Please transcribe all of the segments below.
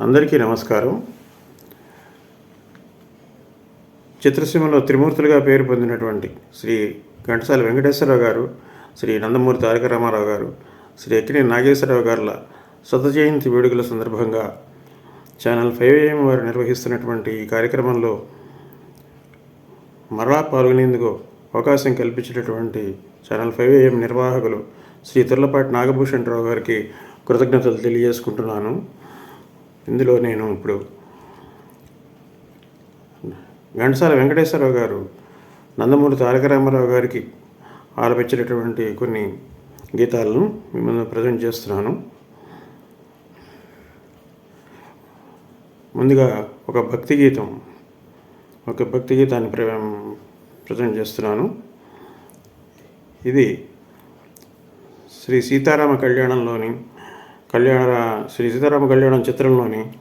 అందరికీ నమస్కారం. చిత్రసీమలో త్రిమూర్తులుగా పేరు పొందినటువంటి శ్రీ ఘంటసాల వెంకటేశ్వరరావు గారు శ్రీ నందమూరి తారక రామారావు గారు శ్రీ ఎక్కినే నాగేశ్వరరావు గారుల శత జయంతి వేడుకల సందర్భంగా ఛానల్ ఫైవ్ ఏఎం వారు నిర్వహిస్తున్నటువంటి ఈ కార్యక్రమంలో మరలా పాల్గొనేందుకు అవకాశం కల్పించినటువంటి ఛానల్ ఫైవ్ ఏఎం నిర్వాహకులు శ్రీ తుర్లపాటి నాగభూషణరావు గారికి కృతజ్ఞతలు తెలియజేసుకుంటున్నాను. ఇందులో నేను ఇప్పుడు ఘంటసాల వెంకటేశ్వరరావు గారు నందమూరి తారక రామారావు గారికి ఆలపించినటువంటి కొన్ని గీతాలను మిమ్మల్ని ప్రజెంట్ చేస్తున్నాను. ముందుగా ఒక భక్తి గీతం ఒక భక్తి గీతాన్ని ప్ర ప్రజెంట్ చేస్తున్నాను. ఇది శ్రీ సీతారామ కళ్యాణంలోని కళ్యాణ శ్రీ సీతారామ కళ్యాణం చిత్రంలోని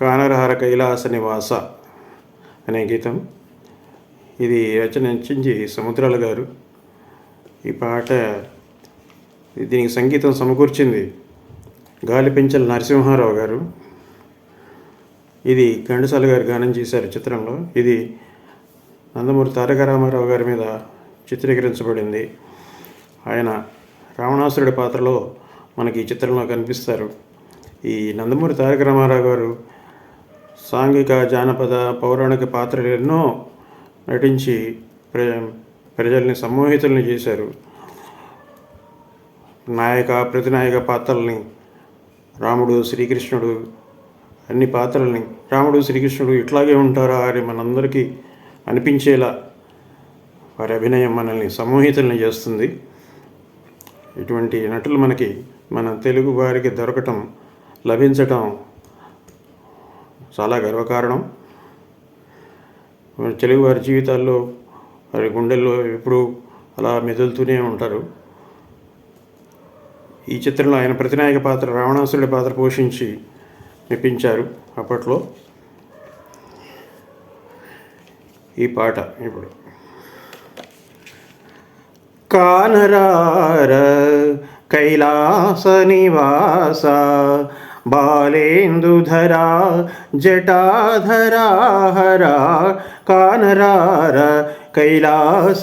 కానరహర కైలాస నివాస అనే గీతం. ఇది రచనించింది సముద్రాల గారు. ఈ పాట దీనికి సంగీతం సమకూర్చింది గాలిపెంచల నరసింహారావు గారు. ఇది ఘంటసాల గారు గానం చేశారు చిత్రంలో. ఇది నందమూరి తారక రామారావు గారి మీద చిత్రీకరించబడింది. ఆయన రావణాసురుడి పాత్రలో మనకి ఈ చిత్రంలో కనిపిస్తారు. ఈ నందమూరి తారక రామారావు గారు సాంఘిక జానపద పౌరాణిక పాత్రలు ఎన్నో నటించి ప్ర ప్రజల్ని సమ్మోహితుల్ని చేశారు. నాయక ప్రతినాయక పాత్రల్ని రాముడు శ్రీకృష్ణుడు అన్ని పాత్రల్ని రాముడు శ్రీకృష్ణుడు ఇట్లాగే ఉంటారా అని మనందరికీ అనిపించేలా వారి అభినయం మనల్ని సమ్మోహితుల్ని చేస్తుంది. ఇటువంటి నటులు మనకి మన తెలుగు వారికి దొరకటం లభించటం చాలా గర్వకారణం. మన తెలుగు వారి జీవితాల్లో వారి గుండెల్లో ఎప్పుడూ అలా మెదులుతూనే ఉంటారు. ఈ చిత్రంలో ఆయన ప్రతినాయక పాత్ర రావణాసురుడి పాత్ర పోషించి మెప్పించారు అప్పట్లో. ఈ పాట ఇప్పుడు. కానరార कैलास बालेन्दुधरा बालेन्दु धरा जटा धरा धरा कानरा कैलास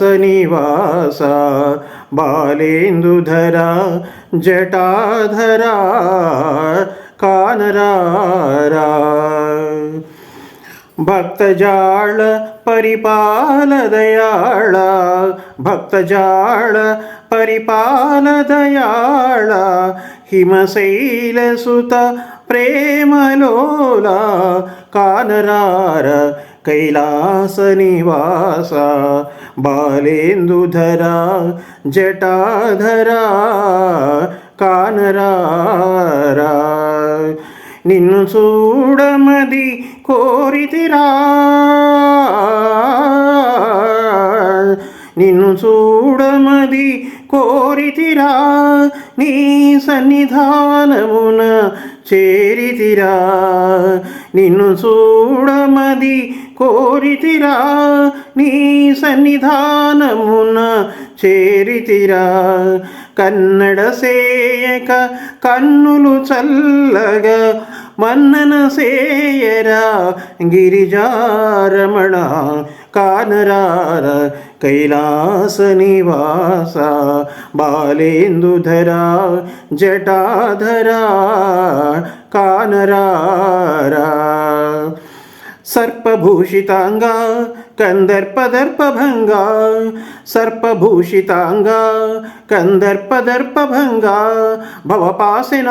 भक्तजाल కానరారా ಭಕ್ತಜಾಳ ಪರಿಪಾಲ ದಯಾಳ ಭಕ್ತಜಾಳ ಪರಿಪಾಲ ದಯಾಳ ಹಿಮಶೈಲ ಸುತ ಪ್ರೇಮಲೋಲ ಕಾನರಾರ ಕೈಲಾಸ ನಿವಾಸ ಬಾಲೇಂದುಧರ ಜಟಾಧರ కానరారా నిన్ను చూడమది కోరితిరా నిన్ను చూడమది కోరితిరా నీ సన్నిధానమున చేరితిరా. నిన్ను చూడమది కోరితిరా నీ సన్నిధానమున చేరితిరా. కన్నడ సేయక కన్నులు చల్లగా మన్నన సేయరా గిరిజారమణ కానరార కైలాస నివాస బాలేందుధరా జటాధరా కానరారా कन्दर्पदर्पभङ्गा सर्पभूषिताङ्गा कन्दर्पदर्पभङ्गा भवपासि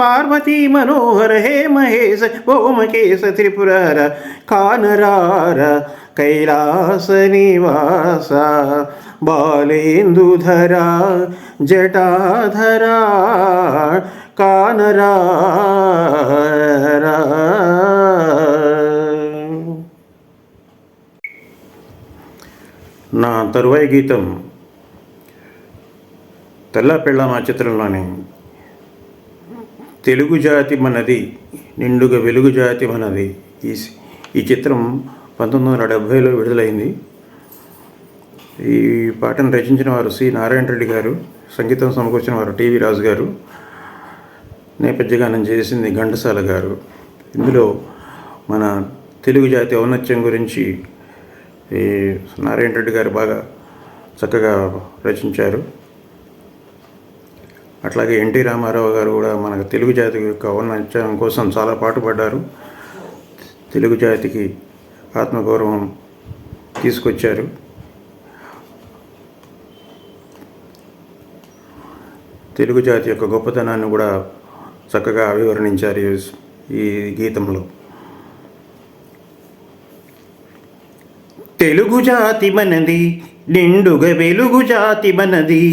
पार्वती मनोहर हे महेश भौमकेश त्रिपुरर कानरार कैलासनिवास बालेन्दुधरा जटाधरा कानरा నా తరువాయి గీతం తెల్ల మా చిత్రంలోని తెలుగు జాతి మనది నిండుగా వెలుగు జాతి మనది. ఈ ఈ చిత్రం పంతొమ్మిది వందల డెబ్భైలో విడుదలైంది. ఈ పాటను రచించిన వారు సి. నారాయణ రెడ్డి గారు సంగీతం సమకూర్చిన వారు టీవీ రాజు గారు నేపథ్యగానం చేసింది ఘంటసాల గారు. ఇందులో మన తెలుగు జాతి ఔన్నత్యం గురించి ఈ నారాయణ రెడ్డి గారు బాగా చక్కగా రచించారు. అట్లాగే ఎన్టీ రామారావు గారు కూడా మన తెలుగు జాతి యొక్క ఔన్నత్యం కోసం చాలా పాటుపడ్డారు. తెలుగు జాతికి ఆత్మగౌరవం తీసుకొచ్చారు. తెలుగు జాతి యొక్క గొప్పతనాన్ని కూడా చక్కగా వివరణించారు ఈ గీతంలో. తెలుగు జాతి మనది నిండుగ వెలుగు జాతి మనది.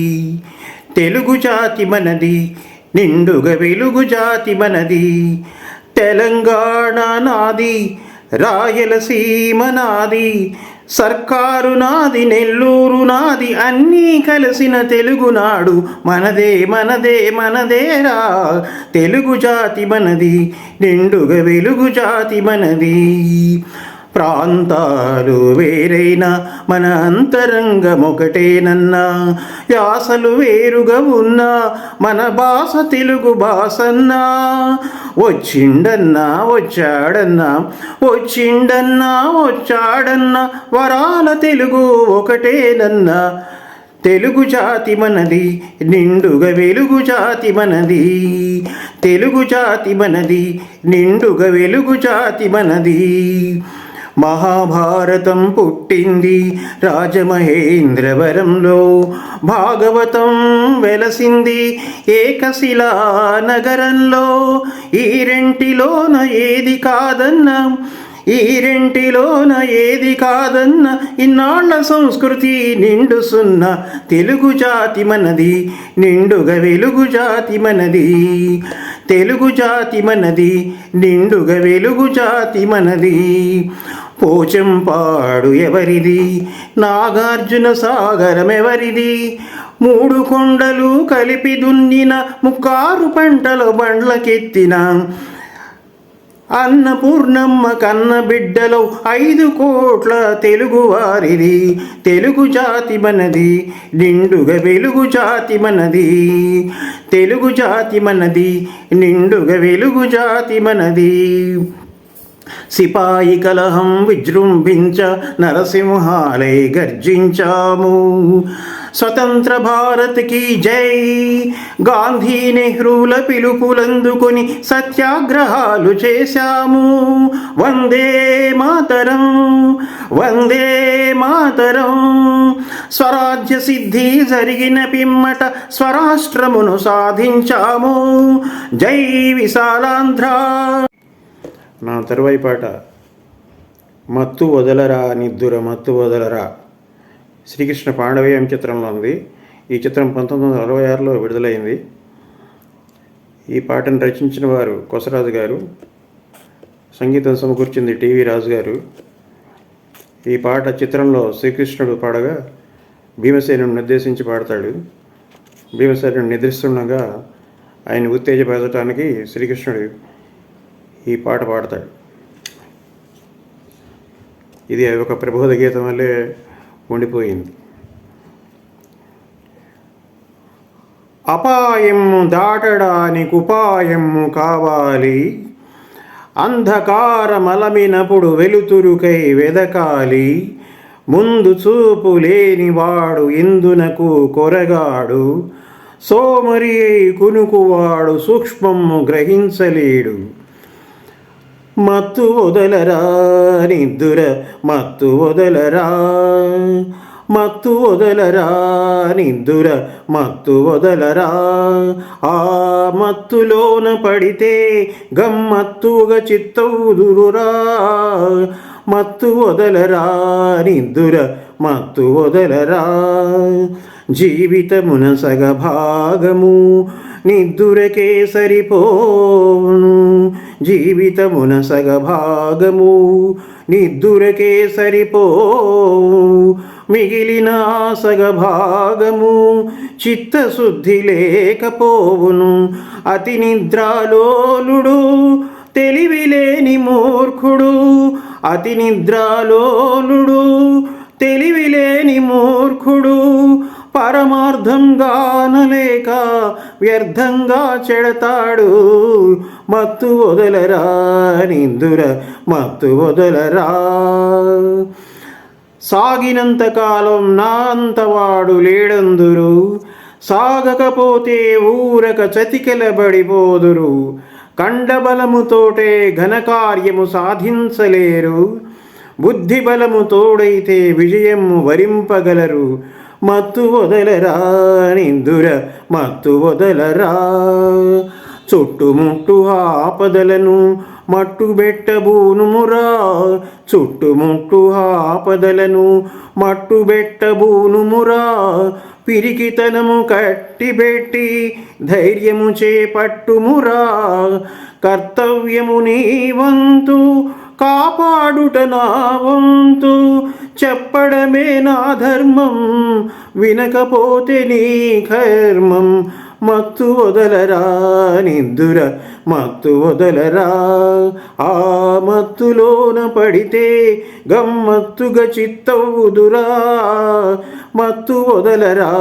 తెలుగు జాతి మనది నిండుగ వెలుగు జాతి మనది. తెలంగాణ నాది రాయలసీమ నాది సర్కారు నాది నెల్లూరు నాది అన్నీ కలిసిన తెలుగునాడు మనదే మనదే మనదేరా. తెలుగు జాతి మనది నిండుగ వెలుగు జాతి మనది. ప్రాంతాలు వేరైనా మన అంతరంగం ఒకటేనన్నా యాసలు వేరుగా ఉన్నా మన భాష తెలుగు భాషన్నా. వచ్చిండన్నా వచ్చాడన్నా వచ్చిండన్నా వచ్చాడన్నా వరాల తెలుగు ఒకటేనన్నా. తెలుగు జాతి మనది నిండుగ వెలుగు జాతి మనది. తెలుగు జాతి మనది నిండుగ వెలుగు జాతి మనది. మహాభారతం పుట్టింది రాజమహేంద్రవరంలో. భాగవతం వెలసింది ఏకశిలా నగరంలో ఈ రెంటిలోన ఏది కాదన్నా ఈ రెంటిలోన ఏది కాదన్న ఇన్నాళ్ళ సంస్కృతి నిండుసున్న తెలుగు జాతి మనది నిండుగ వెలుగు జాతి మనది. తెలుగు జాతి మనది నిండుగ వెలుగు జాతి మనది. పోచంపాడు ఎవరిది? నాగార్జున సాగరం ఎవరిది మూడు కొండలు కలిపి దున్నిన ముక్కారు పంటల బండ్లకెత్తిన అన్నపూర్ణమ్మ కన్న బిడ్డలో ఐదు కోట్ల తెలుగు వారిది తెలుగు జాతి మనది నిండుగ వెలుగు జాతి మనది. తెలుగు జాతి మనది నిండుగ వెలుగు జాతి మనది. సిపాయి కలహం విజృంభించ నరసింహాలై గర్జించాము. స్వతంత్ర భారత్కి జై. గాంధీ నెహ్రూల పిలుపులందుకొని సత్యాగ్రహాలు చేశాము. వందే మాతరం వందే మాతరం. స్వరాజ్య సిద్ధి జరిగిన పిమ్మట స్వరాష్ట్రమును సాధించాము. జై విశాలాంధ్ర. నా తరువాయి పాట. మత్తు వదలరా నిద్దుర మత్తు వదలరా. శ్రీకృష్ణ పాండవీయం చిత్రంలో ఉంది? ఈ చిత్రం పంతొమ్మిది వందల అరవై ఆరులో విడుదలైంది. ఈ పాటను రచించిన వారు కొసరాజు గారు. సంగీతం సమకూర్చింది టీవీ రాజు గారు. ఈ పాట చిత్రంలో శ్రీకృష్ణుడు పాడగా భీమసేనుని నిర్దేశించి పాడతాడు. భీమసేనుడు నిద్రిస్తుండగా ఆయన ఉత్తేజపరచడానికి శ్రీకృష్ణుడు ఈ పాట పాడతాడు. ఇది ఒక ప్రబోధ గీతం వల్లే ఉండిపోయింది. అపాయము దాటడానికి ఉపాయము కావాలి. అంధకారమలమినప్పుడు వెలుతురుకై వెదకాలి. ముందు చూపు లేనివాడు ఇందునకు కొరగాడు. సోమరి కునుకువాడు సూక్ష్మము గ్రహించలేడు. మత్తు వదలరా నిద్దుర మత్తు వదలరా మత్తు వదలరా నిద్దుర మత్తు వదలరా ఆ మత్తులోన పడితే గమ్మత్తుగా చిత్తవుదురురా మత్తు వదలరా నిద్దుర మత్తు వదలరా జీవితమున సగభాగము నిద్దురకే సరిపోను జీవితమున సగభాగము నిద్దురకే సరిపోవు మిగిలిన సగ భాగము చిత్తశుద్ధి లేకపోవును. అతి నిద్రాలోలుడు తెలివిలేని మూర్ఖుడు. అతి నిద్రాలోలుడు తెలివిలేని మూర్ఖుడు. పరమార్థంగానలేక వ్యర్థంగా చెడతాడు. మత్తు వదలరా నిందుర మత్తు వదలరా. సాగినంత కాలం నా అంతవాడు లేడందురు. సాగకపోతే ఊరక చతికెలబడిపోదురు. కండబలముతోటే ఘనకార్యము సాధించలేరు. బుద్ధి బలము తోడైతే విజయం వరింపగలరు. మత్తు వదలరా నిందుర మత్తు వదలరా చుట్టుముట్టు ఆపదలను మట్టుబెట్టబూనుమురా చుట్టుముట్టు ఆపదలను మట్టుబెట్టబూనుమురా పిరికితనము కట్టిబెట్టి ధైర్యము చేపట్టుమురా కర్తవ్యము నీ వంతు కాపాడుట నా వంతు చెప్పడమే నా ధర్మం వినకపోతే నీ కర్మం. మత్తు వదలరా నిద్దుర మత్తు వదలరా. ఆ మత్తులోన పడితే గమ్మత్తుగా చిత్తవుదురా. మత్తు వదలరా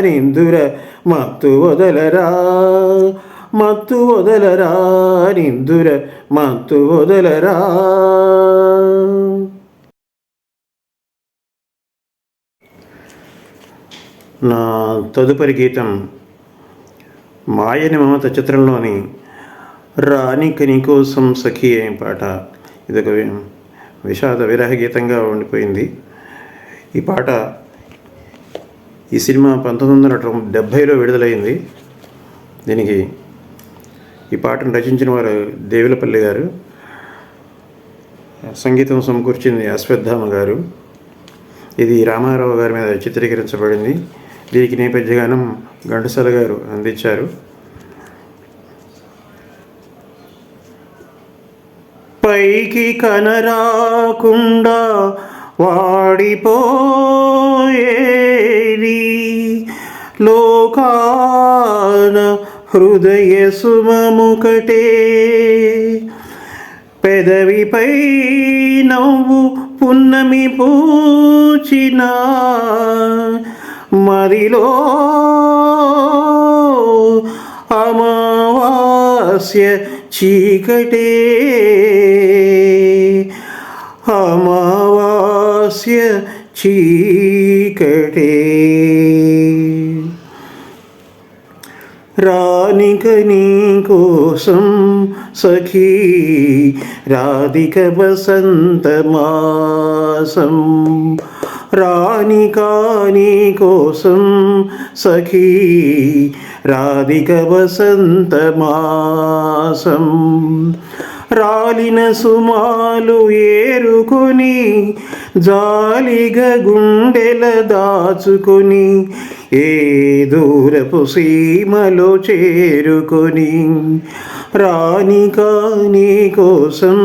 నిందుర మత్తు వదలరా. మత్తు వదలరా నిందుర మత్తు వదలరా నా తదుపరి గీతం మాయని మమత చిత్రంలోని రాణిక నీకోసం సఖి అనే పాట. ఇదొక విషాద విరహ గీతంగా ఉండిపోయింది. ఈ పాట ఈ సినిమా పంతొమ్మిది వందల డెబ్భైలో విడుదలైంది. దీనికి ఈ పాటను రచించిన వారు దేవులపల్లి గారు. సంగీతం సమకూర్చింది అశ్వత్థామ గారు. ఇది రామారావు గారి మీద చిత్రీకరించబడింది. దీనికి నేపథ్య గానం ఘంటసాల గారు అందించారు. పైకి కనరాకుండా వాడిపోయేది లోకాన హృదయ సుమముకటే పెదవిపై నవ్వు పున్నమి పూచిన. మదిలో అమావాస్య చీకటే. అమావాస్య చీకటే. రానిక నీ కోసం సఖీ రాధిక వసంత మాసం రానిక నీ కోసం సఖీ రాధిక వసంత మాసం రాలిన సుమాలు ఏరుకొని జాలిగా గుండెల దాచుకొని ఏ దూరపు సీమలో చేరుకొని రాణి నీ కోసం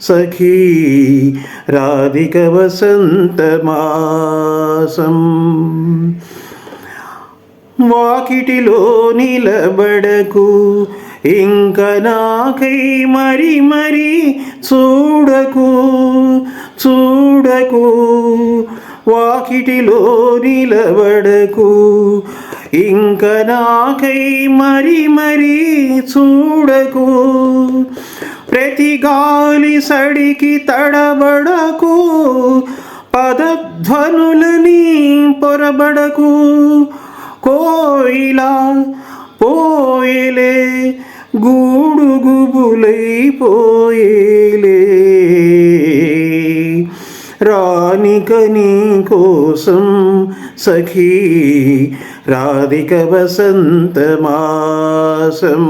సఖీ రాధిక వసంత మాసం. వాకిటిలో నిలబడకు ఇంక నాకై మరి మరి చూడకు చూడకు వాకిటిలో నిలబడకు. ఇంక నాకై మరి మరి చూడకు ప్రతి గాలి సడికి తడబడకు పదధ్వనులని పొరబడకు. కోయిలా పోయలే గూడుగుబులైపోయేలే. రానిక నీ కోసం సఖీ రాధిక వసంత మాసం.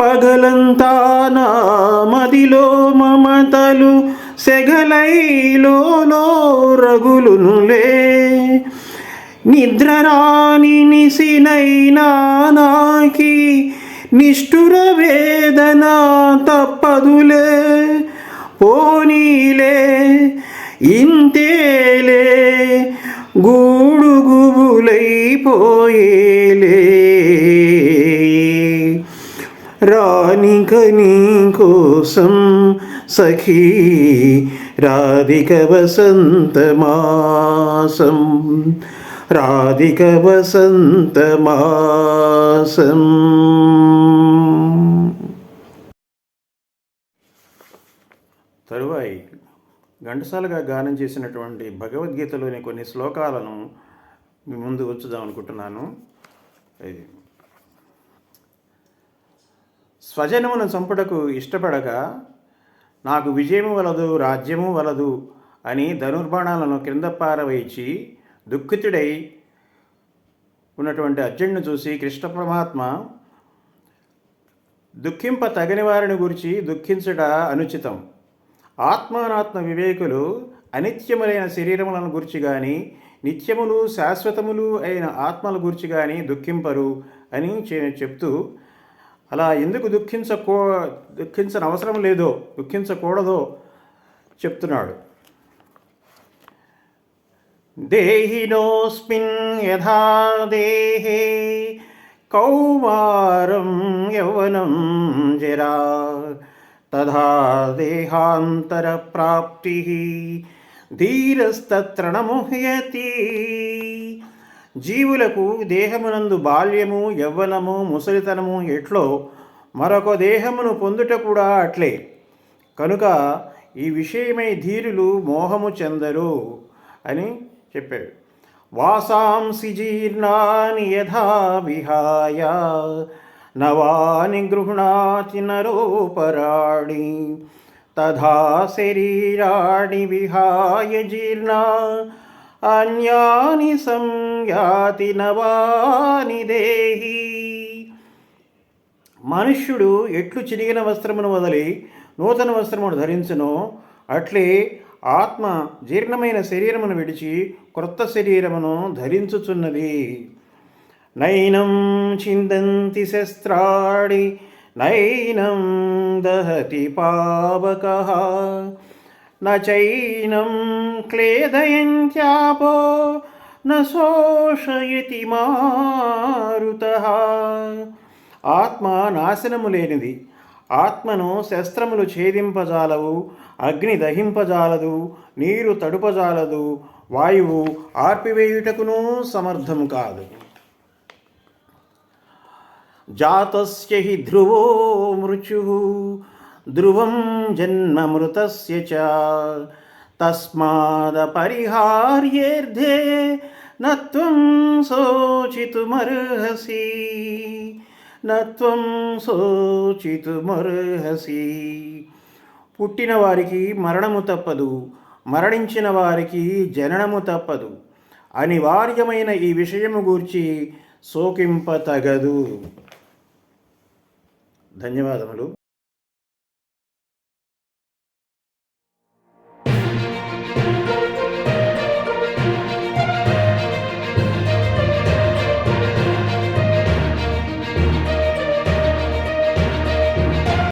పగలంతా నా మదిలో మమతలు సెగలైలో రగులునులే. నిద్రరాని నిసినైనా నాకి నిష్ఠుర వేదన తప్పదులే. పోనీలే ఇంతేలే గూడుగుబులైపోయేలే గుబులైపోయేలే రానిక నీ కోసం సఖీ రాధిక వసంతమాసం రాధిక వసంతమాసం తరువాయి ఘంటసాలగా గానం చేసినటువంటి భగవద్గీతలోని కొన్ని శ్లోకాలను ముందు ఉంచుదాం అనుకుంటున్నాను ఇది. స్వజనమును చంపుటకు ఇష్టపడక నాకు విజయము వలదు రాజ్యము వలదు అని ధనుర్బాణాలను క్రింద పారవేచి దుఃఖితుడై ఉన్నటువంటి అర్జునుని చూసి కృష్ణ పరమాత్మ దుఃఖింప తగని వారిని గురించి దుఃఖించుట అనుచితం. ఆత్మానాత్మ వివేకులు అనిత్యములైన శరీరములను గురించి కానీ నిత్యములు శాశ్వతములు అయిన ఆత్మల గురించి కానీ దుఃఖింపరు అని చెప్తూ అలా ఎందుకు దుఃఖించకో దుఃఖించని అవసరం లేదో దుఃఖించకూడదో చెప్తున్నాడు. దేహినోస్మిన్ యథా దేహే కౌమారం యౌవనం జరా తథా దేహాంతర ప్రాప్తి ధీరస్తత్ర ముహ్యతి జీవులకు దేహమునందు బాల్యము యవ్వనము ముసలితనము ఎట్లో మరొక దేహమును పొందుట కూడా అట్లే. కనుక ఈ విషయమై ధీరులు మోహము చెందరు అని చెప్పాడు. వాసాంసి జీర్ణాని యథా విహాయ నవాని గృహణాతి నరోపరాణి తథా శరీరాణి విహాయ జీర్ణా అన్యాని సంయాతి నవాని దేహి. మనుష్యుడు ఎట్లు చిరిగిన వస్త్రమును వదిలి నూతన వస్త్రమును ధరించును అట్లే ఆత్మ జీర్ణమైన శరీరమును విడిచి క్రొత్త శరీరమును ధరించుచున్నది. నైనం చిందంతి శస్త్రాడి నైనం దహతి పావక నైనం క్లేదయంత్యాపో న శోషయతి మారుత. ఆత్మ నాశనము లేనిది ఆత్మను శస్త్రములు ఛేదింపజాలవు అగ్ని దహింపజాలదు నీరు తడుపజాలదు వాయువు ఆర్పివేయుటకును సమర్థము కాదు. జాతస్య హి ధ్రువో మృత్యు ధ్రువం జన్మమృతస్య చ. తస్మాదపరిహార్యేర్ధే నత్వం శోచితుమర్హసి. నత్వం శోచితుమర్హసి. పుట్టిన వారికి మరణము తప్పదు మరణించిన వారికి జననము తప్పదు. అనివార్యమైన ఈ విషయము గూర్చి శోకింపతగదు ధన్యవాదములు.